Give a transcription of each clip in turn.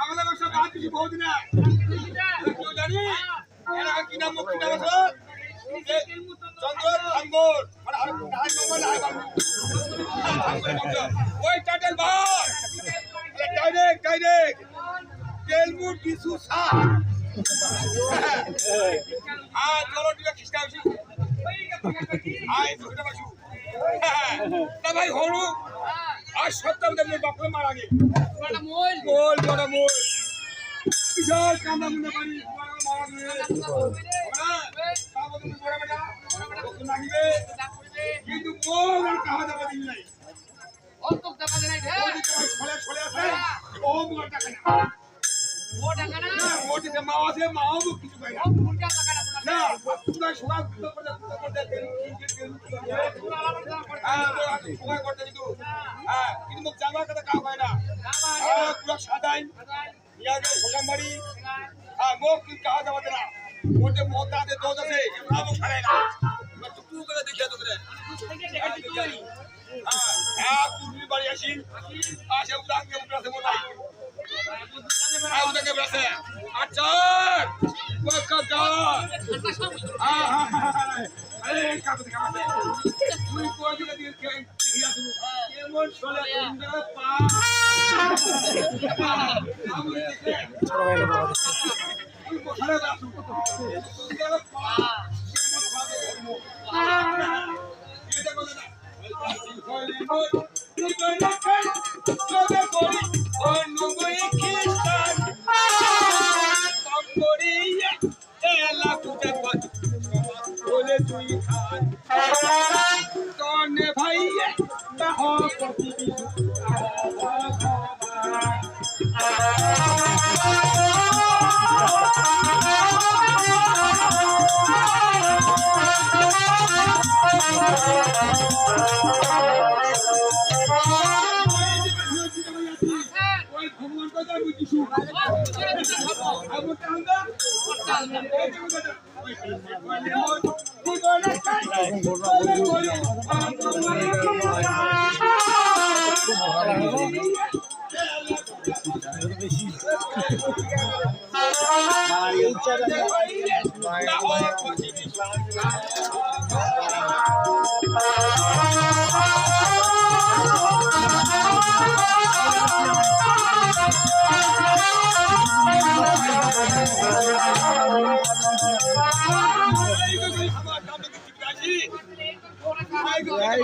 আমাদের ব্যবসা বাদ কিছু বহুত না কেউ জানি কি নাম কি নাম আছে চন্দ্র থাঙ্গর মানে আর হাই নম্বর হাই ওই টাটেল ডাইরেক্ট ডাইরেক্ট হ্যাঁ চলো ঠিক তা ভাই হরু। আর সত্তর দেবের বাপরে মারা গে মোল। বড় মোল। বিশাল কামড়া মুন্ডা বাড়ি বড় মারা গে হ্যাঁ কামড়া বড় বেটা। ওকে লাগিবে কিন্তু মোল কাহা যাবে দিন নাই। ছলে ছলে আছে। ও টাকা না না মোটিতে মা আছে মাও কিছু পাই না। সবাই করতে তেল হ্যাঁ সবাই করতে কিন্তু। হ্যাঁ কিন্তু মুখ কথা কাম হয় না। হ্যাঁ পুরো সাদাই। ইয়াগে সোকামারি হ্যাঁ মুখ কি কাজ যাবে না। মোটে মোটা দে দোজ আছে নাম ছাড়াই না। টুকটু করে দেখিয়া তো করে। হ্যাঁ হ্যাঁ পুরবি বাড়ি আসি। আসে তোমরা পা আমি দেখে তুই কোথায় যাচ্ছ তোমরা পা। এমন ভাবে এটা বলে না? কান্দা এই যে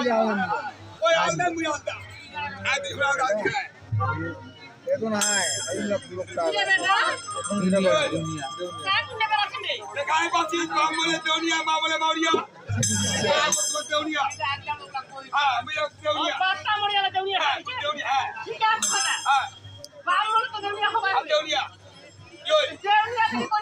এখন লোক লোকটা এখন দিনে গায়ে পাচ্ছি মা দেউনিয়া মা বলে মাউরিয়া দেউনিয়া হ্যাঁ আমি দেউনিয়া হ্যাঁ দেউনিয়া হ্যাঁ হ্যাঁ আমি দেউনিয়া হ্যাঁ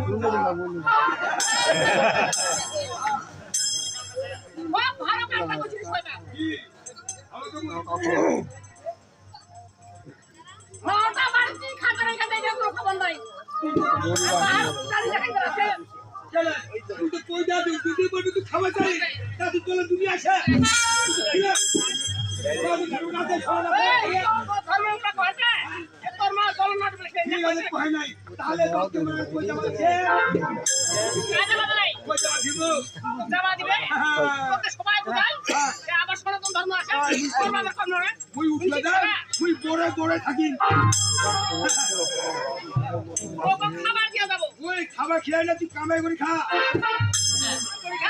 মিটিং আছে মোর হ্যাঁ থাকিবে হ্যাঁ বাকুল দেখো হ্যাঁ খাবার ডুবি আসা তুই কই যা বলি তুই খাওয়া যায় তা তুই চলার ডুবি আসা তাহলে না যাব কই মুই উঠলে যা মুই পরে পরে থাকি। খাবার দিয়ে যাব। মুই খাবার খেয়ে না তুই কামাই করে খা। কামাই করে খা।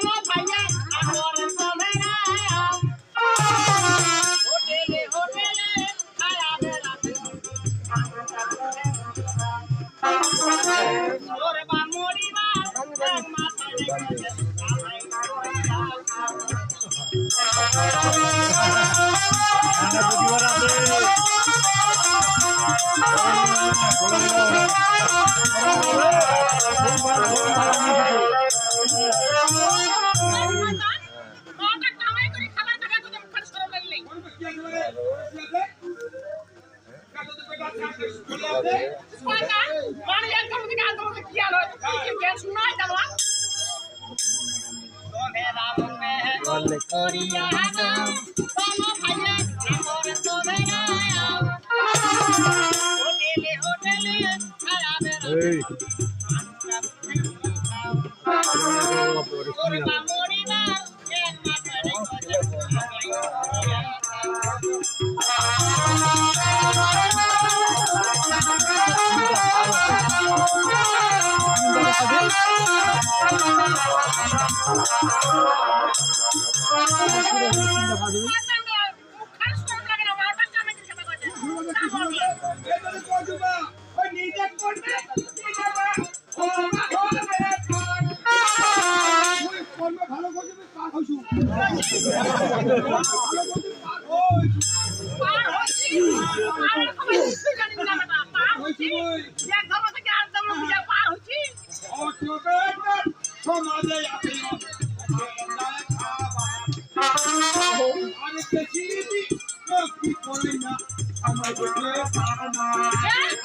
করিয়া Hey.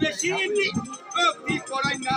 বেশি কি করাই না